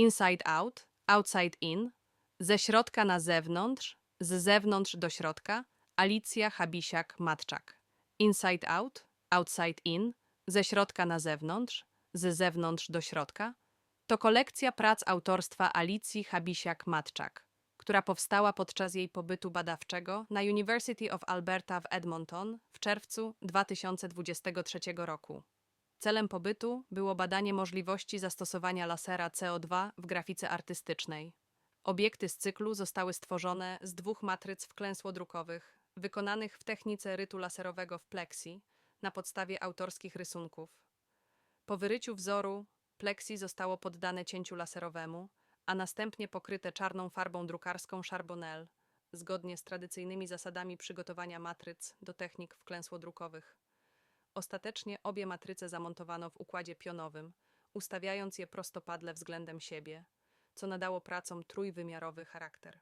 inside out, outside in, ze środka na zewnątrz, z zewnątrz do środka, Alicja Habisiak-Matczak. Inside out, outside in, ze środka na zewnątrz, z zewnątrz do środka, to kolekcja prac autorstwa Alicji Habisiak-Matczak, która powstała podczas jej pobytu badawczego na University of Alberta w Edmonton w czerwcu 2023 roku. Celem pobytu było badanie możliwości zastosowania lasera CO2 w grafice artystycznej. Obiekty z cyklu zostały stworzone z dwóch matryc wklęsłodrukowych, wykonanych w technice rytu laserowego w Plexi na podstawie autorskich rysunków. Po wyryciu wzoru Plexi zostało poddane cięciu laserowemu, a następnie pokryte czarną farbą drukarską Charbonnel, zgodnie z tradycyjnymi zasadami przygotowania matryc do technik wklęsłodrukowych. Ostatecznie obie matryce zamontowano w układzie pionowym, ustawiając je prostopadle względem siebie, co nadało pracom trójwymiarowy charakter.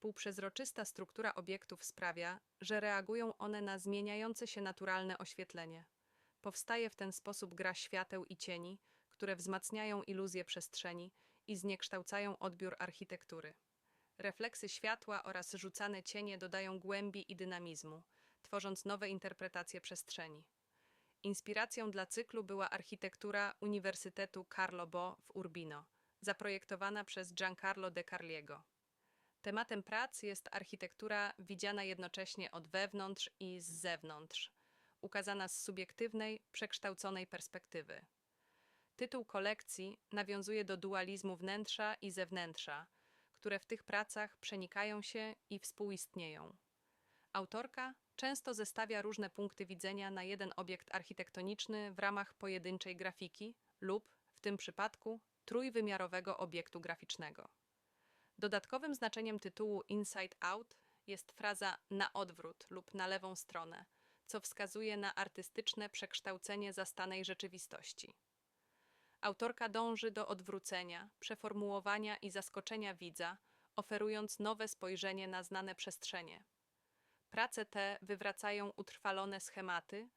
Półprzezroczysta struktura obiektów sprawia, że reagują one na zmieniające się naturalne oświetlenie. Powstaje w ten sposób gra świateł i cieni, które wzmacniają iluzję przestrzeni i zniekształcają odbiór architektury. Refleksy światła oraz rzucane cienie dodają głębi i dynamizmu, tworząc nowe interpretacje przestrzeni. Inspiracją dla cyklu była architektura Uniwersytetu Carlo Bo w Urbino, zaprojektowana przez Giancarlo De Carliego. Tematem prac jest architektura widziana jednocześnie od wewnątrz i z zewnątrz, ukazana z subiektywnej, przekształconej perspektywy. Tytuł kolekcji nawiązuje do dualizmu wnętrza i zewnętrza, które w tych pracach przenikają się i współistnieją. Autorka często zestawia różne punkty widzenia na jeden obiekt architektoniczny w ramach pojedynczej grafiki lub, w tym przypadku, trójwymiarowego obiektu graficznego. Dodatkowym znaczeniem tytułu Inside Out jest fraza na odwrót lub na lewą stronę, co wskazuje na artystyczne przekształcenie zastanej rzeczywistości. Autorka dąży do odwrócenia, przeformułowania i zaskoczenia widza, oferując nowe spojrzenie na znane przestrzenie. Prace te wywracają utrwalone schematy,